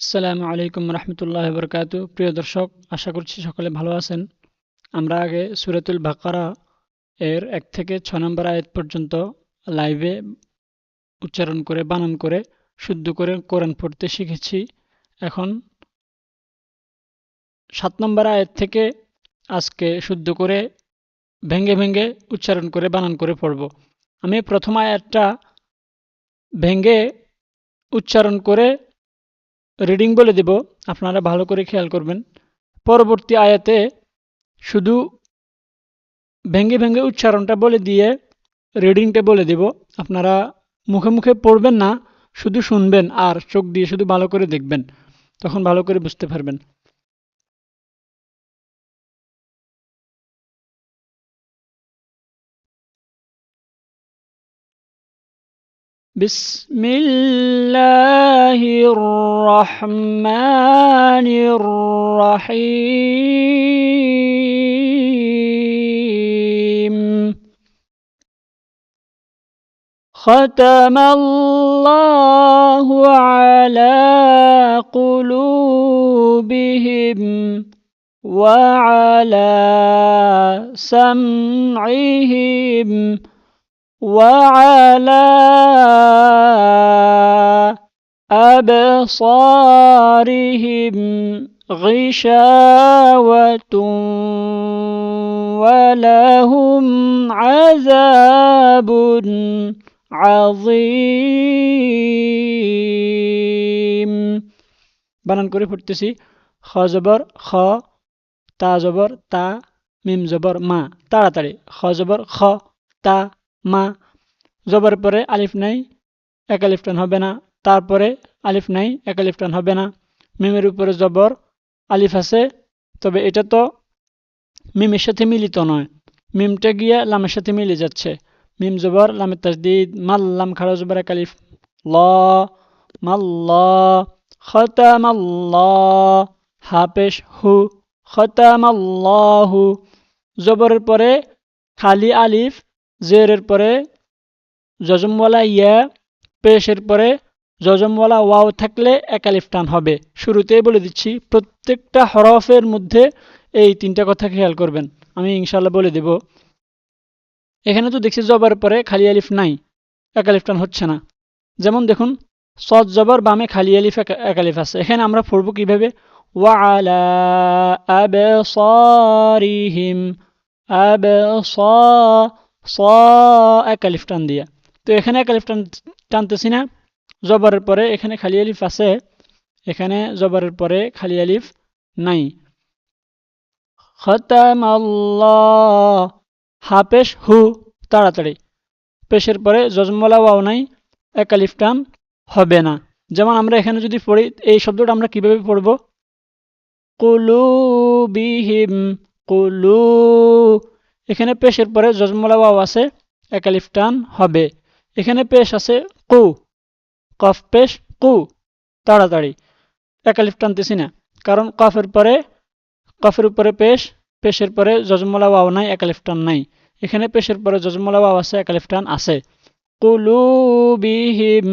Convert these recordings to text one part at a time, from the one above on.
আসসালামু আলাইকুম রহমতুল্লাহ বরকাত প্রিয় দর্শক, আশা করছি সকলে ভালো আছেন। আমরা আগে সুরাতুল বাকারা এর এক থেকে ছ নম্বর আয়াত পর্যন্ত লাইভে উচ্চারণ করে, বানান করে, শুদ্ধ করে কোরআন পড়তে শিখেছি। এখন সাত নম্বর আয়াত থেকে আজকে শুদ্ধ করে ভেঙ্গে ভেঙ্গে উচ্চারণ করে, বানান করে পড়ব। আমি প্রথম আয়াতটা ভেঙ্গে উচ্চারণ করে রিডিং বলে দেব, আপনারা ভালো করে খেয়াল করবেন। পরবর্তী আয়াতে শুধু ভেঙ্গে ভেঙ্গে উচ্চারণটা বলে দিয়ে রিডিংটা বলে দেব। আপনারা মুখে মুখে পড়বেন না, শুধু শুনবেন আর চোখ দিয়ে শুধু ভালো করে দেখবেন, তখন ভালো করে বুঝতে পারবেন। بسم الله الرحمن الرحيم. ختم الله على قلوبهم وعلى سمعهم وعلى أبصارهم غشاوة ولهم عذاب عظيم বানান করে পড়তেছি খ জবর খ তা জবর তা মিম জবর মা তাড়াতাড়ি খ জবর খ তা মা, জবর পরে আলিফ নাই, এক আলিফ হবে না। তারপরে আলিফ নাই, এক আলিফ হবে না। মিমের উপরে জবর, আলিফ আছে। তবে এটা তো মিমের সাথে মিলিত নয়। মিমটা গিয়া লামের সাথে মিলে যাচ্ছে। মিম জবর, লামের তাজদিদ, মাল্লাম খাড়া জবর এক আলিফ। ল, মাল্লাহ, খতামাল্লাহ। হাপেশ হু, খতামাল্লাহু। জবরের পরে খালি আলিফ জেরের পরে জজমওয়ালা ইয়া, পেশের পরে জজমওয়ালা ওয়াও থাকলে একালিফ টান হবে। শুরুতেই বলে দিচ্ছি, প্রত্যেকটা হরফের মধ্যে এই তিনটা কথা খেয়াল করবেন। আমি ইনশাল্লাহ বলে দেব। এখানে তো দেখছি জবার পরে খালি আলিফ নাই একালিফ টান হচ্ছে না। যেমন দেখুন, সৎ জবর বামে খালি আলিফ একালিফ আছে। এখানে আমরা পড়ব কীভাবে? ওয়ালা আবসারিহিম, আবসা স, এক টান দিয়া। তো এখানে এক টান টানতেছি না। জবরের পরে এখানে খালি আলিফ আছে। এখানে জবরের পরে খালি আলিফ নাই। খতামাল্লাহ হাপেশ হু, তাড়াতাড়ি। পেশের পরে জজমলা ওয়াও নাই, এক আলিফ টান হবে না। যেমন আমরা এখানে যদি পড়ি, এই শব্দটা আমরা কীভাবে পড়ব? কুলু বিহিম কুলু এখানে পেশের পরে জজমলা ওয়াও আছে একালিফ টান হবে। এখানে পেশ আছে কু, কফ পেশ কু, তাড়াতাড়ি। একালিফ টানতেছি না, কারণ কফের পরে, কফের উপরে পেশ, পেশের পরে জজমলা ওয়াও নাই একালিফ টান নাই। এখানে পেশের পরে জজমলা ওয়াও আছে একালিফ টান আছে। কুলুবিহিম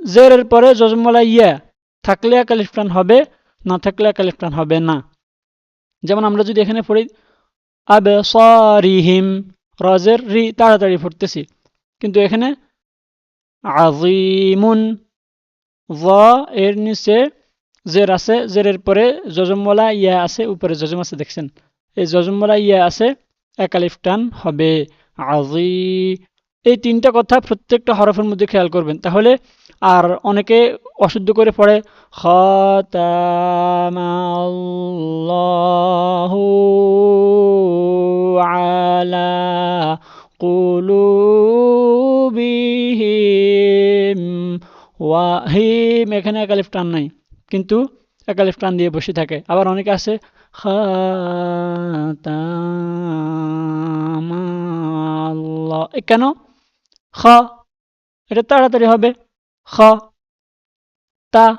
জেরের পরে জজমলা ইয়া, থাকলে একালিফ টান হবে, না থাকলে একালিফ টান হবে না। যেমন আমরা যদি এখানে পড়ি আবসারিহিম। রজের রি তাড়াতাড়ি পড়তেছি কিন্তু এখানে আজিমুন ভ এর নিচে জের আছে, জেরের পরে যজমওয়ালা ইয়া আছে, উপরে যজম আছে, দেখছেন? এই যজমওয়ালা ইয়া আছে একালিফ টান হবে। আজি এই তিনটা কথা প্রত্যেকটা হরফের মধ্যে খেয়াল করবেন। তাহলে আর অনেকে অশুদ্ধ করে পড়ে, খতামাল্লাহু আলা কুলুবিহিম ওয়াহিম এখানে একালিফ টান নাই, কিন্তু একালিফ টান দিয়ে বসে থাকে। আবার অনেকে আছে, খাতামাল্লাহ কেন? খ এটা তাড়াতাড়ি হবে। খ, তা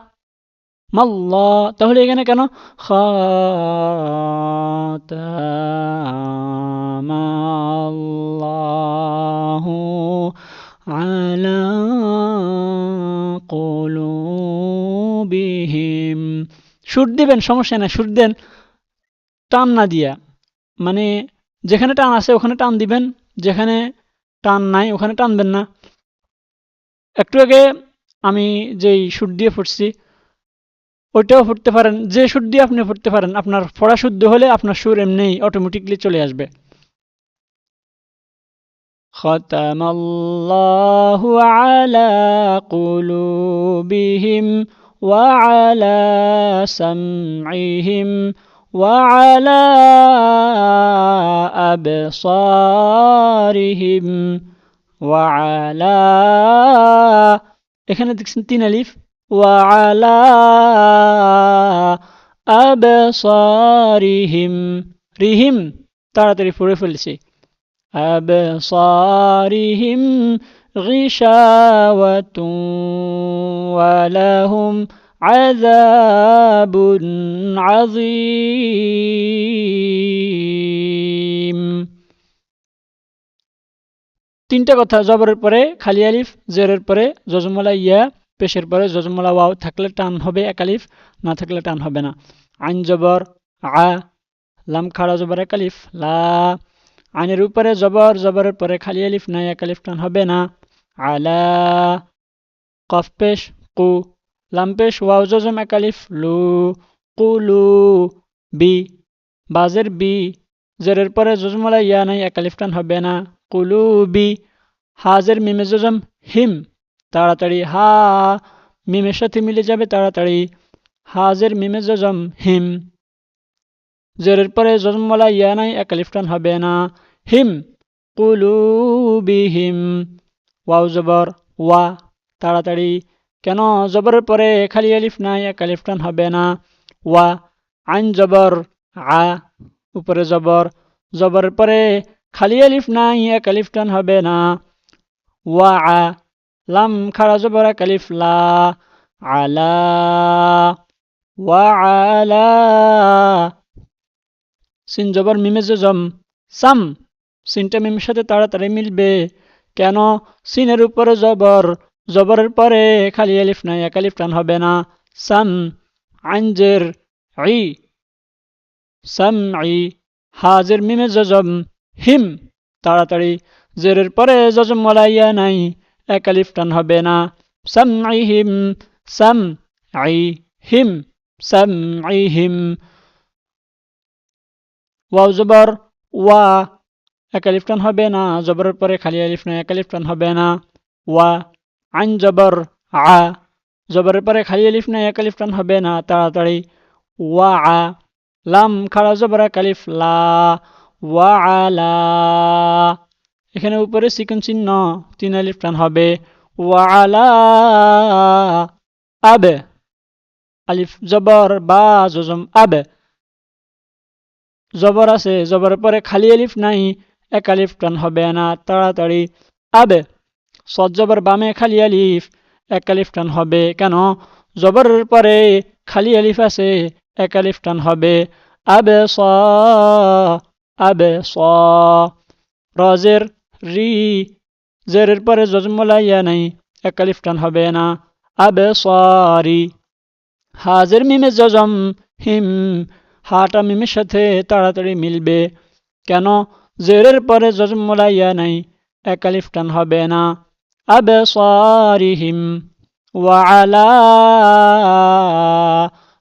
মাল্লাহ তাহলে এখানে কেন? খাতামাল্লাহু আলা বিহিম সুর দিবেন, সমস্যা নাই, সুর দেন। টান না দিয়া। মানে যেখানে টান আছে ওখানে টান দিবেন, যেখানে টান নাই ওখানে টানবেন না। একটু আগে আমি যেই সুর দিয়ে ফুটছি ওইটাও ফুটতে পারেন যে সুর দিয়ে আপনি ফুটতে পারেন আপনার পড়া শুদ্ধ হলে আপনার সুর এমনিই অটোমেটিকলি চলে আসবে ختم الله على قلوبهم وعلى سمعهم وعلى أبصارهم وعلى এখানে দেখছেন তিন আলিফ وعلى أبصارهم রিহিম তাড়াতাড়ি পড়ে ফেলছি أبصارهم غشاوة ولهم عذاب عظيم তিনটা কথা, জবরের পরে খালি আলিফ, জেরের পরে জজমলা ইয়া, পেশের পরে জজমলা ওয়াও, থাকলে টান হবে এক আলিফ, না থাকলে টান হবে না। আইন জবর, আ, লাম খাড়া জবর এক আলিফ, লা, আইনের উপরে জবর, জবরের পরে খালি আলিফ নাই এক আলিফ টান হবে না। আলা কফ পেশ, কু, লাম পেশ, ওয়াও, জজম এক আলিফ, লু কুলু বি, বাজের বি, জেরের পরে জজমলা ইয়া, নাই এক আলিফ টান হবে না। কুলু বি হাজের মিমে জজম হিম তাড়াতাড়ি হা মিমের সাথে মিলে যাবে তাড়াতাড়ি হাজের মিমে জজম হিম জেরের পরে জজমলা ইয়া নাই এক আলিফ হবে না হিম কুলুবিহিম ওয়াও জবর ওয়া তাড়াতাড়ি কেন জবরের পরে খালি আলিফ নাই এক আলিফ হবে না ওয়া আইন জবর আ উপরে জবর জবরের পরে খালি আলিফ নাই, এক আলিফ টান হবে না। ওয়া আ, লাম খাড়া জবর এক আলিফ, লা আলা। ওয়া আলা। সিন জবর মিমে জম। সাম, সিনটা মিমের সাথে তাড়াতাড়ি মিলবে। কেন? সিনের উপরে জবর, জবরের পরে খালি আলিফ নাই, এক আলিফ টান হবে না। সাম আঞ্জের ই। সাম ই, হাজের মিমে জজম হিম। তাড়াতাড়ি জেরের পরে জজম মলাইয়া নাই, এক আলিফ টান হবে না। সাম আই হিম সাম আই হিম সাম আই হিম ওয়াও জবর, ওয়া। এক আলিফ টান হবে না, জবরের পরে খালি আলিফ নাই এক টান হবে না। ওয়া। আইন জবর, আ। জবরের পরে খালি আলিফ নাই এক টান হবে না, তাড়াতাড়ি। ওয়া। আ লাম খাড়া জবর, এক আলিফ, লা। ওয়া এখানে উপরে সিকন চিহ্ন, তিন আলিফ টান হবে ওয়া আবে। আলিফ, জবর, বা, জজম, আবে। জবর আছে জবরের পরে খালি আলিফ নাই, এক আলিফ টান হবে না, তাড়াতাড়ি। আবে। সদ জবর বামে খালি আলিফ, এক আলিফ টান হবে, কেন? জবরের পরে খালি আলিফ আছে, এক আলিফ টান হবে। আবে স আবে স রজের রি জেরের পরে জজমলা ইয়া নাই এক আলিফ টান হবে না আবে সরি হাজের মিমে জজম হিম হাটা মিমের সাথে তাড়াতাড়ি মিলবে কেন জেরের পরে জজমলা ইয়া নাই এক আলিফ টান হবে না আবে সরিহিম وعلى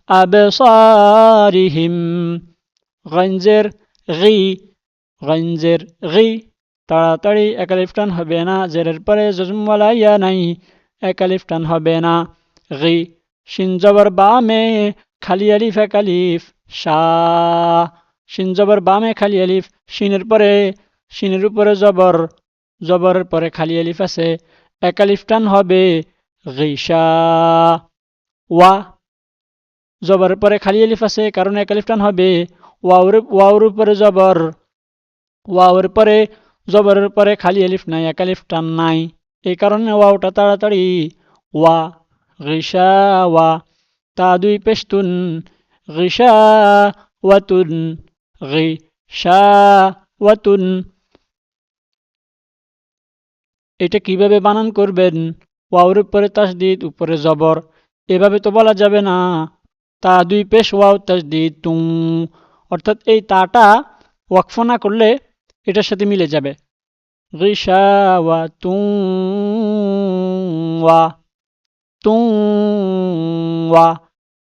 أبصارهم গঞ্জের গি গঞ্জের গি তাড়াতাড়ি একালিফ টান হবে না, জেরের পরে জজমওয়ালা ইয়া নাই একালিফ টান হবে না। গি সিনজবর বামে খালি আলিফ একালিফ শাহ সিনজবর বামে খালি আলিফ, সিনের পরে, সিনের উপরে জবর, জবরের পরে খালি আলিফ আছে একালিফ টান হবে গিসা ওয়া, জবরের পরে খালি আলিফ আছে, কারণ একালিফ টান হবে ওয়াউর ওয়াউর উপরে জবর। ওয়াউর পরে, জবরের পরে খালি আলিফ নাই একালিফ টান নাই। এই কারণে ওয়াওটা তাড়াতাড়ি। ওয়া গিসা ওয়া। তা দুই পেস্তুন গিসা ওয়াতুন গিসা ওয়াতুন। এটা কীভাবে বানান করবেন? ওয়াউর উপরে তাসদিদ, উপরে জবর। এভাবে তো বলা যাবে না। তা দুই পেশ ওয়াও তাজদিদ তুং অর্থাৎ এই তাটা ওয়াকফ না করলে এটার সাথে মিলে যাবে। রিসাওয়া তুং ওয়া তুং ওয়া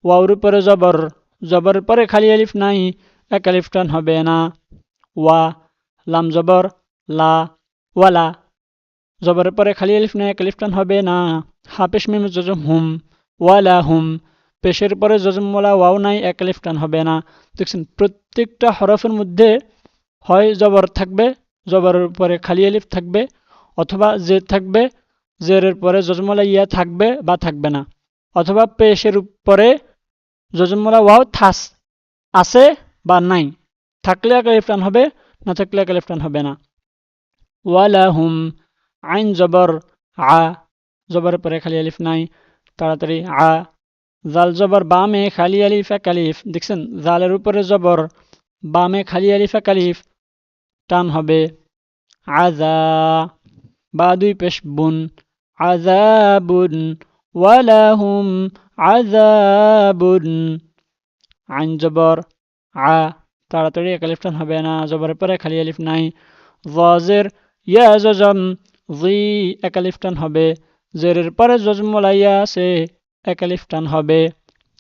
ওয়াউর উপরে জবর জবর পরে খালি আলিফ নাই, এক আলিফ টান হবে না। ওয়া, লাম জবর, লা, ওয়ালা, জবরের পরে খালি আলিফ নাই, এক আলিফ টান হবে না। হাফেশ মেম হুম, ওয়ালা হুম পেশের পরে জজম ওয়াও নাই, এক আলিফ টান হবে না। দেখছেন, প্রত্যেকটা হরফের মধ্যে হয় জবর থাকবে, জবরের পরে খালি আলিফ থাকবে, অথবা জের থাকবে, জেরের পরে জজমলা ইয়া থাকবে বা থাকবে না। অথবা পেশের উপরে জজমলা ওয়াও থাস, আছে বা নাই। থাকলে এক আলিফ টান হবে, না থাকলে এক আলিফ টান হবে না। ওয়ালা হুম আইন জবর আ, জবরের পরে খালি আলিফ নাই, তাড়াতাড়ি আ জাল জবর বামে খালি আলিফ এক আলিফ। দেখছেন, জালের উপরে জবর বামে খালি আলিফ এক আলিফ। টান হবে আজা, বা দুই পেশ বুন। আজাবুন ওয়ালাহুম আজাবুন। আইন জবর আ, তাড়াতাড়ি এক আলিফ টান হবে না, জবরের পরে খালি আলিফ নাই। ওয়াজের ইয়া জজম, জি, এক আলিফ টান হবে। জেরের পরে জজমলা ইয়া আছে। এক আলিফ টান হবে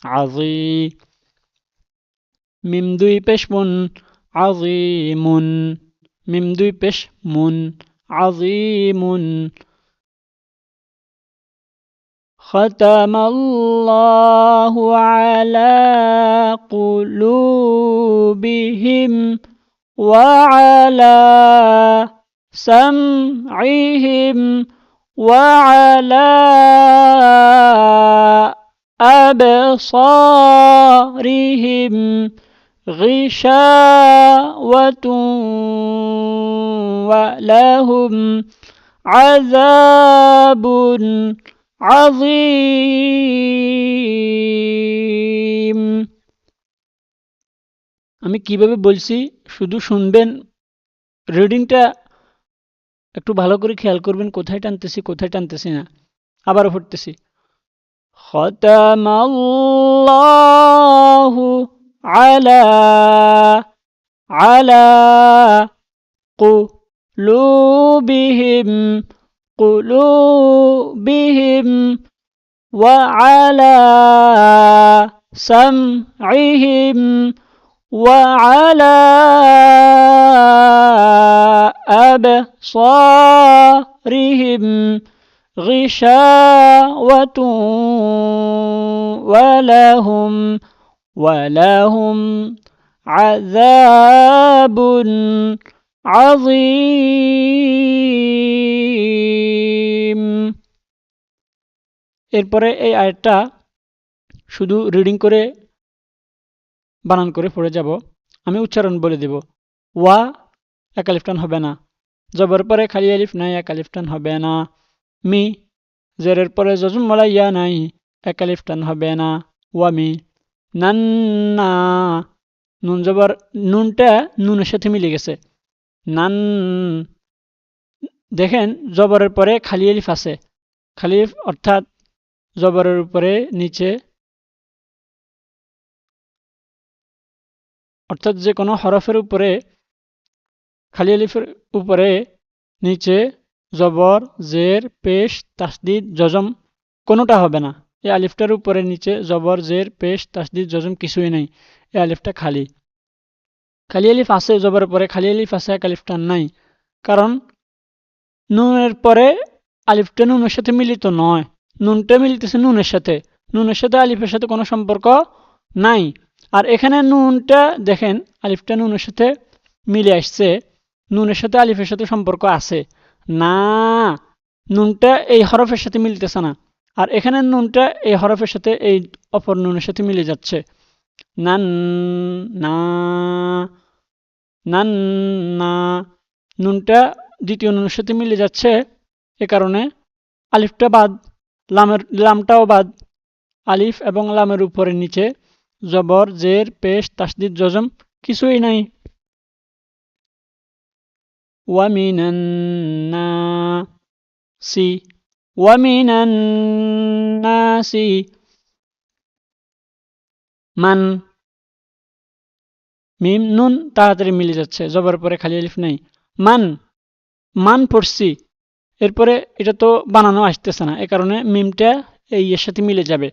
আজি মিম দুই পেশ মুন আজিমুন মিম দুই পেশ মুন আজিমুন ختم الله على قلوبهم وعلى سمعهم وعلى أبصارهم غشاوة ولهم عذاب عظيم আমি কিভাবে বলছি শুধু শুনবেন রিডিংটা একটু ভালো করে খেয়াল করবেন কোথায় টানতেছি কোথায় টানতেছি না আবারও পড়তেছি ختم الله على على قلوبهم قلوبهم وعلى سمعهم وعلى أبصارهم غشاوة ولهم ولهم عذاب عظيم এরপরে এই আয়াতটা শুধু রিডিং করে বানান করে পড়ে যাব আমি উচ্চারণ বলে দেব ওয়া এক আলিফটান হবে না। জবর পরে খালি আলিফ নাই, এক আলিফটান হবে না। মি, জেরের পরে জজুম বলা ইয়া নাই, এক আলিফটান হবে না। ওয়া মি নান্না নুন জবর, নুনটা নুনের সাথে মিলে গেছে। নান, দেখেন জবরের পরে খালি আলিফ আছে। খালি আলিফ অর্থাৎ জবরের উপরে নিচে অর্থাৎ যে কোনো হরফের উপরে খালি আলিফের উপরে নিচে জবর, জের, পেশ, তাসদিদ, জজম কোনোটা হবে না। এই আলিফটার উপরে নিচে জবর, জের, পেশ, তাসদিদ, জজম কিছুই নেই। এই আলিফটা খালি। খালি আলিফ আছে জবরের পরে খালি আলিফ আছে এক আলিফটা নাই। কারণ নুনের পরে আলিফটা নুনের সাথে মিলিত নয়। নুনটা মিলিতেছে নুনের সাথে। নুনের সাথে আলিফের সাথে কোনো সম্পর্ক নাই। আর এখানে নুনটা দেখেন, আলিফটা নুনের সাথে মিলে আসছে। নুনের সাথে আলিফের সাথে সম্পর্ক আছে। না, নুনটা এই হরফের সাথে মিলতেছে না। আর এখানে নুনটা এই হরফের সাথে এই অপর নুনের সাথে মিলে যাচ্ছে। নান, না নান, না, নুনটা দ্বিতীয় নুনের সাথে মিলে যাচ্ছে। এ কারণে আলিফটা বাদ, লামের, লামটাও বাদ। আলিফ এবং লামের উপরে নিচে জবর, জের, পেশ, তাসদিদ, জজম কিছুই নাই। ومن الناس ومن الناس মান মিম নুন তাড়াতাড়ি মিলে যাচ্ছে জবর পরে খালি আলিফ নেই মান মান পড়ছি এরপরে এটা তো বানানো আসতেছে না এ কারণে মিমটা এই এর সাথে মিলে যাবে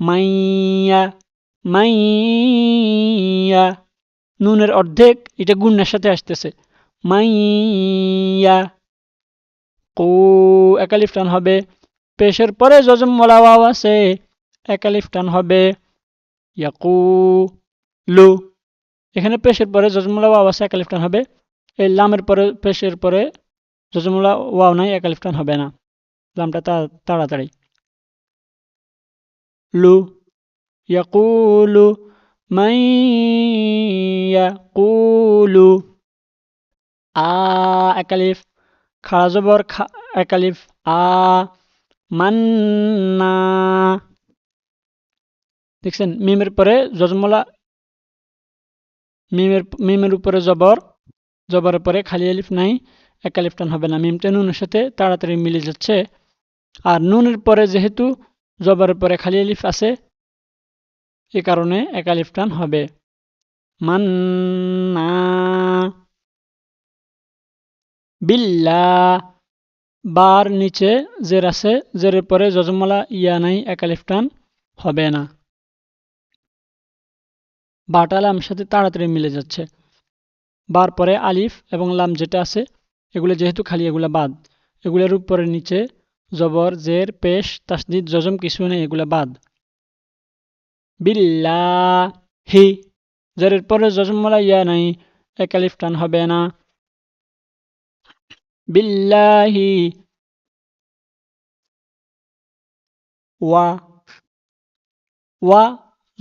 মাইয়া মাইয়া নুনের অর্ধেক এটা গুণের সাথে আসতেছে মাইয়া। কু একালিফ টান হবে। পেশের পরে যজম মোলা আছে একালিফ টান হবে। ইয়াকু, লু। এখানে পেশের পরে যজমুলা ওয়াও আছে একালিফ টান হবে। এই লামের পরে, পেশের পরে যজমুলা ওয়াও নাই একালিফ টান হবে না। লামটা তাড়াতাড়ি। লু। ইয়াকুলু মাই ইয়াকুলু আ একালিফ খাড়া জবর খা, একালিফ, আ, মান্না। দেখছেন? মিমের পরে যজমলা, মিমের মিমের উপরে জবর, জবরের পরে খালি আলিফ নাই, একালিফ টান হবে না। মিমটা নুনের সাথে তাড়াতাড়ি মিলে যাচ্ছে। আর নুনের পরে যেহেতু জবরের পরে খালি আলিফ আছে, এ কারণে একালিফ টান হবে। মান্না। বিল্লা বার নিচে জের আছে, জেরের পরে যজমলা ইয়া নাই একালিফ টান হবে না। বাটা লাম সাথে তাড়াতাড়ি মিলে যাচ্ছে। বার পরে আলিফ এবং লাম যেটা আছে, এগুলো যেহেতু খালি, এগুলা বাদ। এগুলোর উপরে নিচে জবর, জের, পেশ তাসদিদ যজম কিছু নেই, এগুলা বাদ। বিল্লা হি। জেরের পরে জজমলা ইয়া নাই একালিফ টান হবে না। বিল্লাহি ওয়া ওয়া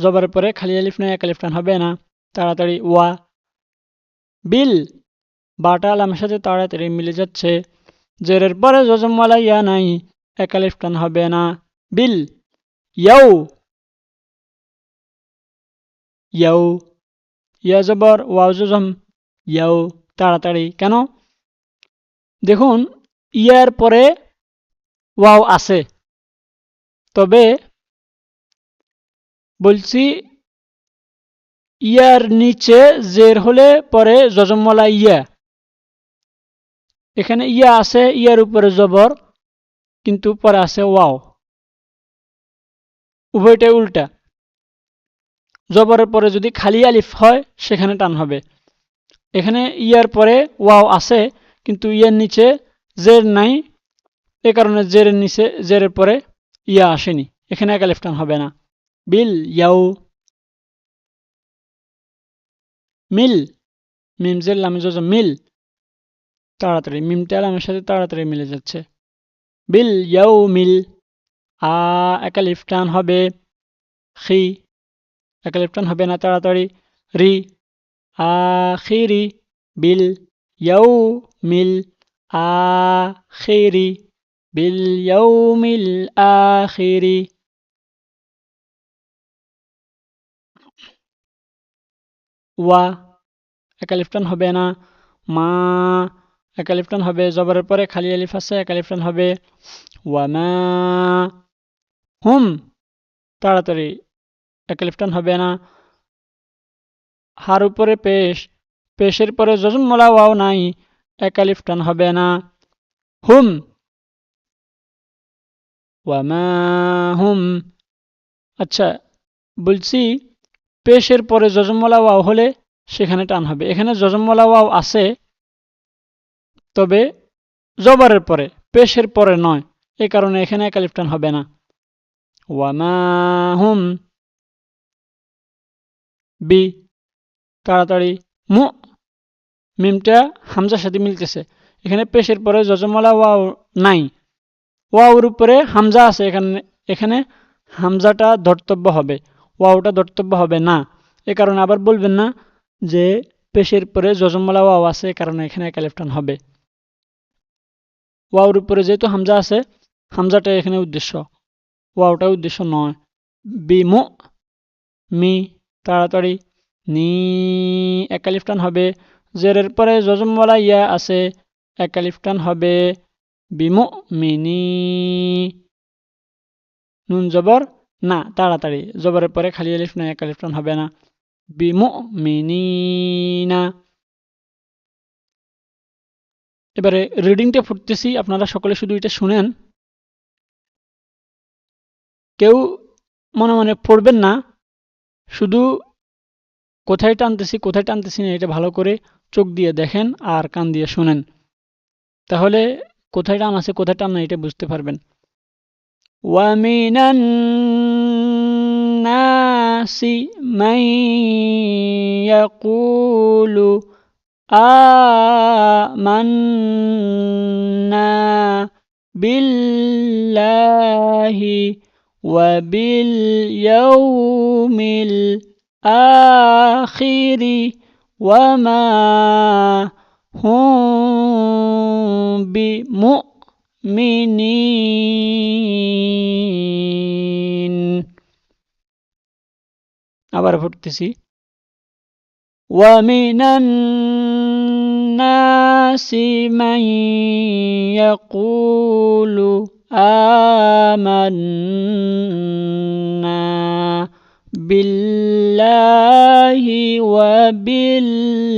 জবরের পরে খালি আলিফ নাই এক আলিফ টান হবে না। তাড়াতাড়ি, ওয়া, বিল, বাটা আলামের সাথে তাড়াতাড়ি মিলে যাচ্ছে। জেরের পরে জজমওয়ালা ইয়া নাই, এক আলিফ টান হবে না। বিল ইয়াও ইয়াও ইয়া জবর, ওয়াও জজম ইয়াও তাড়াতাড়ি। কেন? দেখুন, ইয়ার পরে ওয়াও আছে। তবে বলছি, ইয়ার নিচে জের হলে পরে যজমলা ইয়া। এখানে ইয়া আছে, ইয়ার উপরে জবর, কিন্তু পরে আছে ওয়াও। উভয়টাই উল্টা। জবরের পরে যদি খালি আলিফ হয়, সেখানে টান হবে। এখানে ইয়ার পরে ওয়াও আছে কিন্তু ইয়ার নিচে জের নাই। এ কারণে জেরের নিচে, জেরের পরে ইয়া আসেনি। এখানে একা আলিফ টান হবে না। বিল ইয়াও মিল। মিমজের লামে যোজ মিল। তাড়াতাড়ি, মিমটা লামের সাথে তাড়াতাড়ি মিলে যাচ্ছে। বিল ইয়াও মিল। আ, একা লিফটান হবে। খি। একা টান হবে না, তাড়াতাড়ি। রি। আখিরি বিল ইয়াও মিল আখিরি, বিল মিল আখিরি। ওয়া একালিফটান হবে না। মা একালিফটান হবে। জবরের পরে খালি আলিফ আছে একালিফটান হবে। ওয়ামা হুম, তাড়াতাড়ি একালিফটান হবে না। হার উপরে পেশ, পেশের পরে যজমলা ওয়াও নাই। একালিফটান হবে না। হুম। ওয়ামা হুম। আচ্ছা বলছি পেশের পরে যজমলা ওয়াও হলে সেখানে টান হবে। এখানে যজমলা ওয়াও আছে, তবে জবরের পরে, পেশের পরে নয়। এ কারণে এখানে একালিফ টান হবে না। ওয়ামা হুম। বি, তাড়াতাড়ি মু মিমটা হামজার সাথে মিলতেছে। এখানে পেশের পরে যজমলা ওয়াও নাই। ওয়াওর উপরে হামজা আছে, এখানে এখানে হামজাটা ধর্তব্য হবে। ওয়াওটা ধর্তব্য হবে না। এ কারণে আবার বলবেন না যে পেশের পরে যজমলা ওয়াও আছে, এ কারণে এখানে একালিফটান হবে। ওয়াওর উপরে যেহেতু হামজা আছে হামজাটা এখানে উদ্দেশ্য। ওয়াওটা উদ্দেশ্য নয়। বিমু মি তাড়াতাড়ি নি একালিফটান হবে। জেরের পরে যজমওয়ালা ইয়া আছে একালিফটান হবে বিমু মিনি নুন জবর? না, তাড়াতাড়ি। জবরের পরে খালি আলিফ নাই এক আলিফ টান হবে না। বিমুমিনিনা। এবারে রিডিংটা পড়তেছি আপনারা সকলে শুধু এটা শুনেন। কেউ মনে মনে পড়বেন না, শুধু কোথায় টানতেছি কোথায় টানতেছি না, এটা ভালো করে চোখ দিয়ে দেখেন আর কান দিয়ে শুনেন তাহলে কোথায় টান আছে কোথায় টান না এটা বুঝতে পারবেন ومن الناس من يقول آمنا بالله وباليوم الآخر وما هم بمؤمنين আবার পড়তেছি ومن الناس من يقول آمنا بالله وباليوم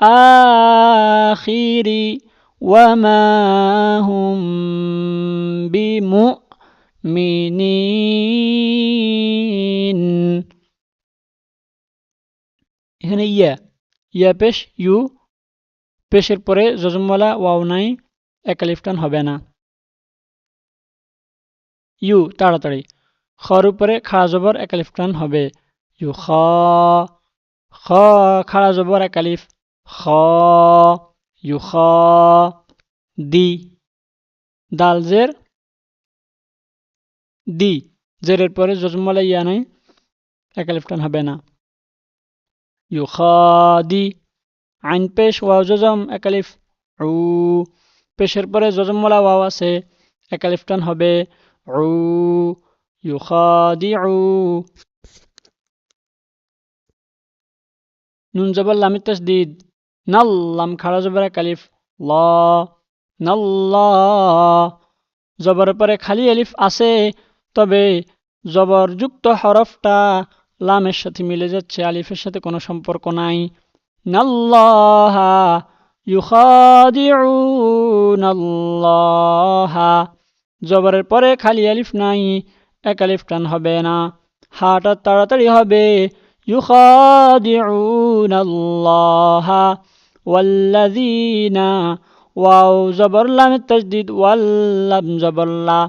الآخر وما هم بمؤمنين এখানে ইয়া ইয়া পেশ ইউ পেশের পরে জজমওয়ালা ওয়াও নাই একালিফটান হবে না ইউ, তাড়াতাড়ি। খর উপরে খাড়া জবর একালিফটান হবে। ইউ, খ। খ খাড়া জবর একালিফ। খ। ইউ, খ। দি। দাল জের দি। জেরের পরে জজমওয়ালা ইয়া নাই একালিফটান হবে না। ইউখাদি আইন পেশ ওয়াও জজম একালিফ। উ। পেশের পরে জজমওয়ালা ওয়াও আছে। একালিফটান হবে। জবর জবর পরে খালি আলিফ আছে তবে জবরযুক্ত হরফটা লামের সাথে মিলে যাচ্ছে, আলিফের সাথে কোনো সম্পর্ক নাই। নাল্লাহা, ইউখাদিউনাল্লাহা। জবরের পরে খালি আলিফ নাই, এক আলিফ টান হবে না। হাটা তাড়াতাড়ি হবে। ওয়াও জবর তাজদিদ ওয়াল্লাম জবরলা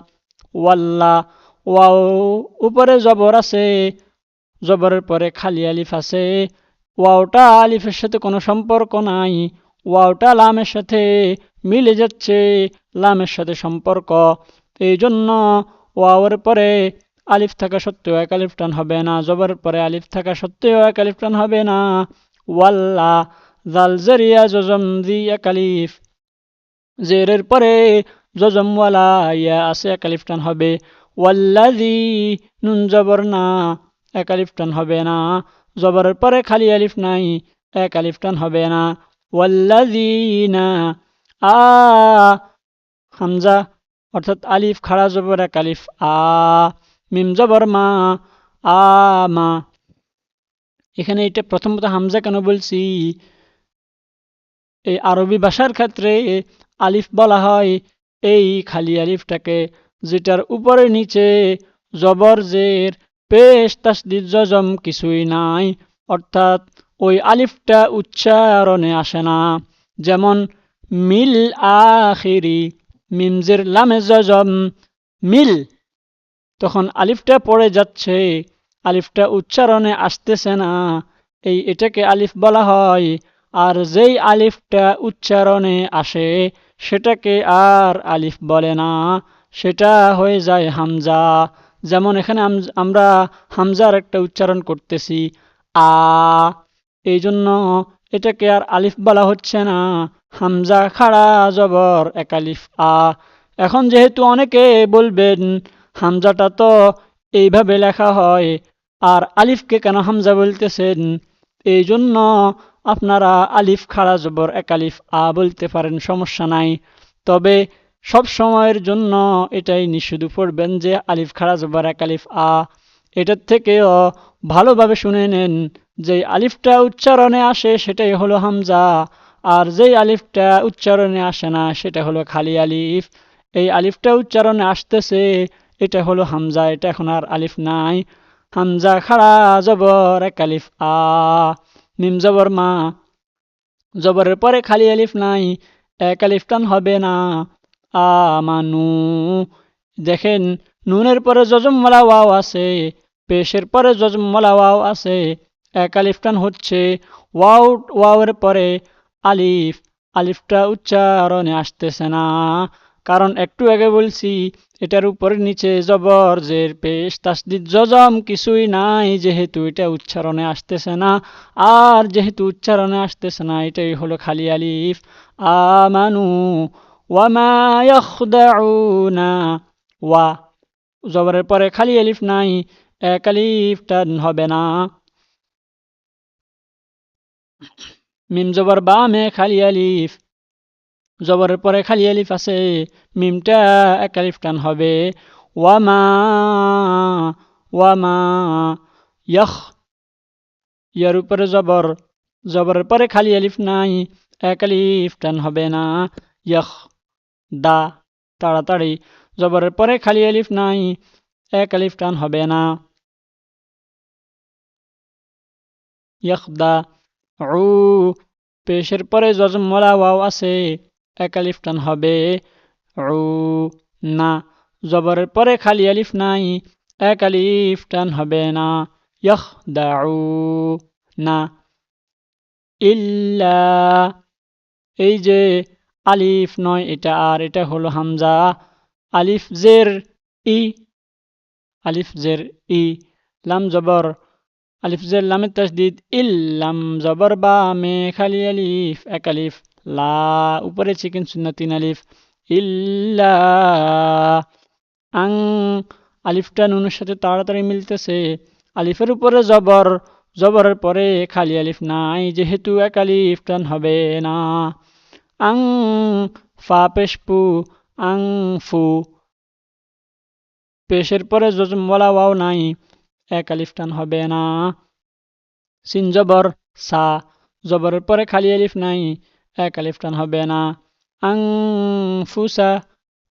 ওয়াল্লা ওয়াও উপরে জবর আছে, জবরের পরে খালি আলিফ আছে। ওয়াওটা আলিফের সাথে কোনো সম্পর্ক নাই, ওয়াওটা লামের সাথে মিলে যাচ্ছে, লামের সাথে সম্পর্ক। এই জন্য ওয়াওয়ের পরে আলিফ থাকা সত্ত্বেও এক আলিফ টান হবে না, জবরের পরে আলিফ থাকা সত্ত্বেও এক আলিফ টান হবে না। ওয়াল্লা জাল জরিয়া জজম দি এক আলিফ। জেরের পরে জজমওয়ালা ইয়া আছে এক আলিফ টান হবে। ওয়াল্লাদি নুন জবর না, এক আলিফ টান হবে না। জবরের পরে খালি আলিফ নাই, এক আলিফ টান হবে না। ওয়াল্লাদিনা আ হামজা অর্থাৎ আলিফ, খাড়া জবর এক আলিফ, আ, মিম জবর মা, আ, মা। এখানে এটা প্রথমত হামজা কেন বলছি? এই আরবি ভাষার ক্ষেত্রে আলিফ বলা হয় এই খালি আলিফটাকে, যেটার উপরে নিচে জবর, জের, পেশ, তাসদিদ কিছুই নাই। অর্থাৎ ওই আলিফটা উচ্চারণে আসে না। যেমন, মিল আখিরি মিমজের লামে জজম, মিল। তখন আলিফটা পড়ে যাচ্ছে, আলিফটা উচ্চারণে আসতেছে না। এই এটাকে আলিফ বলা হয়, আর যেই আলিফটা উচ্চারণে আসে, সেটাকে আর আলিফ বলে না। সেটা হয়ে যায় হামজা। যেমন এখানে আমরা হামজার একটা উচ্চারণ করতেছি, আ। এই জন্য এটাকে আর আলিফ বলা হচ্ছে না। হামজা খাড়া জবর একালিফ আ। এখন যেহেতু অনেকে বলবেন, হামজাটা তো এইভাবে লেখা হয়, আর আলিফকে কেন হামজা বলতেছেন? এই জন্য আপনারা আলিফ খাড়া জবর একালিফ আ বলতে পারেন, সমস্যা নাই। তবে সব সময়ের জন্য এটাই নিশুধু পড়বেন যে আলিফ খাড়া জবর এক আলিফ আ। এটার থেকেও ভালোভাবে শুনে নেন যে আলিফটা উচ্চারণে আসে সেটাই হলো হামজা। আর যেই আলিফটা উচ্চারণে আসে না, সেটা হলো খালি আলিফ। এই আলিফটা উচ্চারণে আসতেছে, এটা হলো হামজা, এটা এখন আর আলিফ নাই। হামজা খাড়া, জবর এক আলিফ, আ। মিম জবর মা। জবরের পরে খালি আলিফ নাই, এক আলিফ টান হবে না। আ আমানু দেখেন, নুনের পরে যজমলা ওয়াও আছে, পেশের পরে যজমলা ওয়াও আছে, এক আলিফ টান হচ্ছে। ওয়াও, ওয়াওয়ের পরে আলিফ, আলিফটা উচ্চারণে আসতেছে না। কারণ একটু আগে বলছি, এটার উপরে নিচে জবর জের পেশ, তাসদিদ, জজম কিছুই নাই, যেহেতু এটা উচ্চারণে আসতেছে না। আর যেহেতু উচ্চারণে আসতেছে না, এটাই হলো খালি আলিফ। আমানু ওয়ামা ইয়াখদাউনা ওয়া। জবরের পরে খালি আলিফ নাই, এক আলিফ টান হবে না। মিম জবর বামে খালি আলিফ, জবরের পরে খালি আলিফ আছে, মিমটা এক আলিফ টান হবে। ওয়ামা ওয়ামা ইয়খ ইয়ার উপরে জবর, জবরের পরে খালি আলিফ নাই, এক আলিফ টান হবে না। ইয়খ দা, তাড়াতাড়ি, জবরের পরে খালি আলিফ নাই, এক আলিফ টান হবে না। ইয়খ দা উ পেশের পরে জজমলা ওয়াও আছে, এক আলিফ টান হবে। উ না, জবরের পরে খালি আলিফ নাই, এক আলিফ টান হবে না। ইয়খ দাউ, না। ইল্লা, এই যে আলিফ নয় এটা, আর এটা হলো হামজা। আলিফ জের ই, আলিফ জের ই, লাম জবর আলিফ লামের তাসদিদ ইল্লাম জবর বা মে খালি আলিফ, এক আলিফ, লা উপরে চিকেন শূন্য তিন আলিফ, ইল্লা আং আলিফটা নুনের সাথে তাড়াতাড়ি মিলতেছে। আলিফের উপরে জবর, জবরের পরে খালি আলিফ নাই, যেহেতু এক আলিফ টান হবে না। আং ফা পেশপু আং ফু, পেশের পরে যজম বলা ওয়াও নাই। এক আলিফ টান হবে না। সিন জবর, সা, জবরের পরে খালি আলিফ নাই এক আলিফ টান হবে না। আং ফুসা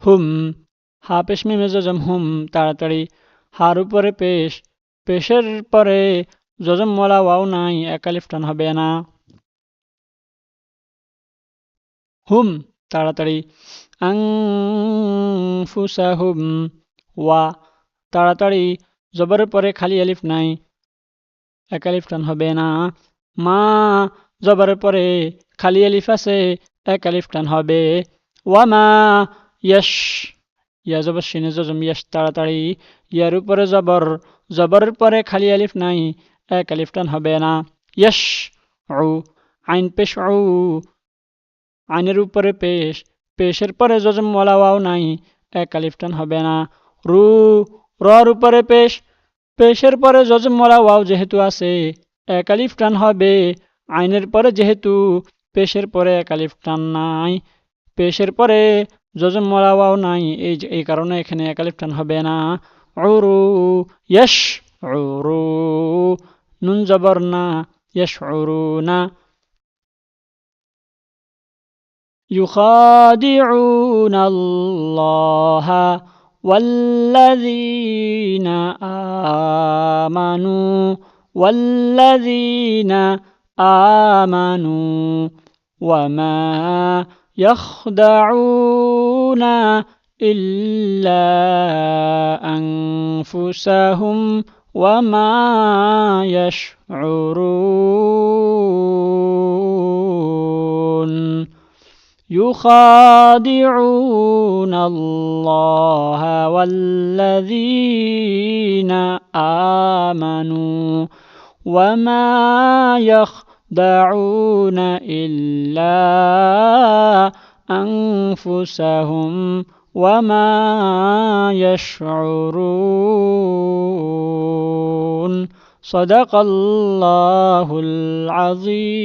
হুম, হা, পেশ মিমে যজম হুম, তাড়াতাড়ি। হার উপরে পেশ, পেশের পরে যজম মলা ওয়াও নাই এক আলিফ টান হবে না। হুম, তাড়াতাড়ি। আং ফুসা হুম, ওয়া, তাড়াতাড়ি। জবরের পরে খালি আলিফ নাই, এক আলিফ টান হবে না। মা, জবরের পরে খালি আলিফ আছে, এক আলিফ টান হবে। ওয়ামা ইয়স ইয়া জবর সিনে জজম ইয়াস তাড়াতাড়ি। ইয়ার উপরে জবর, জবরের পরে খালি আলিফ নাই, এক আলিফ টান হবে না। ইয়স ও আইন পেশ ও আইনের উপরে পেশ, পেশের পরে যজম ওয়ালাওয়াও নাই, এক আলিফ টান হবে না। রু রর উপরে পেশ পেশের পরে যজম ওয়াও যেহেতু আছে এক আলিফ টান হবে আইনের পরে যেহেতু পেশের পরে এক আলিফ টান নাই পেশের পরে যজম ওয়াও নাই এই এই কারণে এখানে এক আলিফ টান হবে না উরু ইয়স উরু নুন জবর না ইয়স উরু না يخادعون الله والذين آمنوا والذين آمنوا وما يخدعون إلا أنفسهم وما يشعرون. يخادعون الله والذين آمنوا وما يخدعون إلا أنفسهم وما يشعرون. صدق الله العظيم.